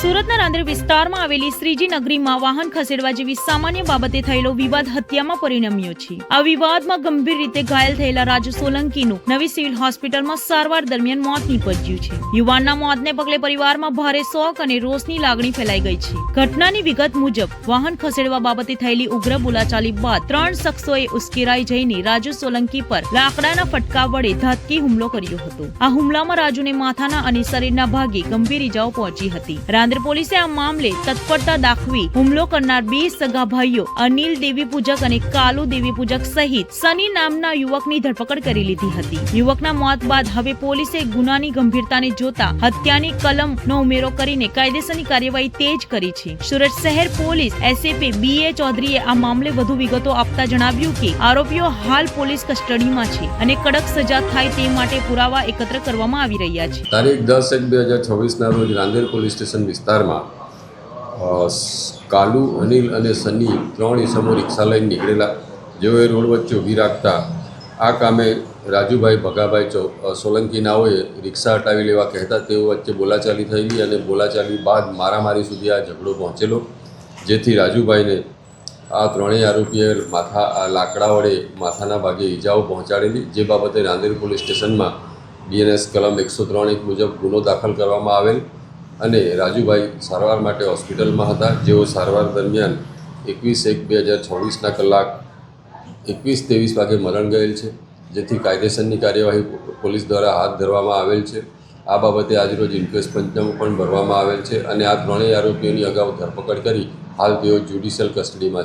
સુરતના રાંદેર વિસ્તારમાં આવેલી શ્રીજી નગરીમાં વાહન ખસેડવા જેવી સામાન્ય બાબતે થયેલો વિવાદ હત્યામાં પરિણમ્યો છે. આ વિવાદમાં ગંભીર રીતે ઘાયલ થયેલા રાજુ સોલંકીનું નવી સિવિલ હોસ્પિટલમાં સારવાર દરમિયાન મોત નીપજ્યું છે. યુવાનના મોતને પગલે પરિવારમાં ભારે શોક અને રોષની લાગણી ફેલાઈ ગઈ છે. ઘટનાની વિગત મુજબ, વાહન ખસેડવા બાબતે થયેલી ઉગ્ર બોલાચાલી બાદ ત્રણ શખ્સોએ ઉશ્કેરાઈ જઈને રાજુ સોલંકી પર લાકડાના ફટકા વડે ધાતકી હુમલો કર્યો હતો. આ હુમલામાં રાજુને માથાના અને શરીરના ભાગે ગંભીર ઇજાઓ પહોંચી હતી. રાંદેર પોલીસે આ મામલે તત્પરતા દાખવી હુમલો કરનાર બે સગા ભાઈઓ, અનિલ દેવી પૂજક અને કાલુ દેવી પૂજક સહિત સની નામના યુવકની ધરપકડ કરી લીધી હતી. યુવકના મોત બાદ હવે પોલીસે ગુનાની ગંભીરતાને જોતા હત્યાની કલમનો ઉમેરો કરીને કાયદેસરની કાર્યવાહી તેજ કરી છે. સુરત શહેર પોલીસ એસએપી બી એ ચૌધરીએ આ મામલે વધુ વિગતો આપતા જણાવ્યું કે આરોપીઓ હાલ પોલીસ કસ્ટડીમાં છે અને કડક સજા થાય તે માટે પુરાવા એકત્ર કરવામાં આવી રહ્યા છે. તારીખ દસ એક બે હજાર છવ્વીસના રોજ રાંદેર પોલીસ સ્ટેશન વિસ્તારમાં કાલુ, અનિલ અને સની ત્રણ ઈસમો રિક્ષા લઈને નીકળેલા. જેઓએ રોડ વચ્ચે ઊભી રાખતા આ કામે રાજુભાઈ ભગાભાઈ ચો સોલંકીનાઓએ સોલંકી નાઓએ રિક્ષા હટાવી લેવા કહેતા તેઓ વચ્ચે બોલાચાલી થયેલી અને બોલાચાલી બાદ મારામારી સુધી આ ઝઘડો પહોંચેલો, જેથી રાજુભાઈને આ ત્રણેય આરોપીએ માથા લાકડા વડે માથાના ભાગે ઈજાઓ પહોંચાડેલી, જે બાબતે નાંદેડ પોલીસ સ્ટેશનમાં ડીએનએસ કલમ એકસો ત્રણ એક મુજબ ગુનો દાખલ કરવામાં આવેલ. અને રાજુભાઈ સારવાર માટે હોસ્પિટલમાં હતા. જેઓ સારવાર દરમિયાન એકવીસ એક બે હજાર છવ્વીસના કલાક એકવીસ ત્રેવીસ વાગે મરણ ગયેલ છે, જેથી કાયદેસરની કાર્યવાહી પોલીસ દ્વારા હાથ ધરવામાં આવેલ છે. આ બાબતે આજરોજ ઇન્ક્વેસ્ટ પંચનામું પણ ભરવામાં આવેલ છે અને આ ત્રણેય આરોપીઓની અગાઉ ધરપકડ કરી હાલ તેઓ જ્યુડિશિયલ કસ્ટડીમાં છે.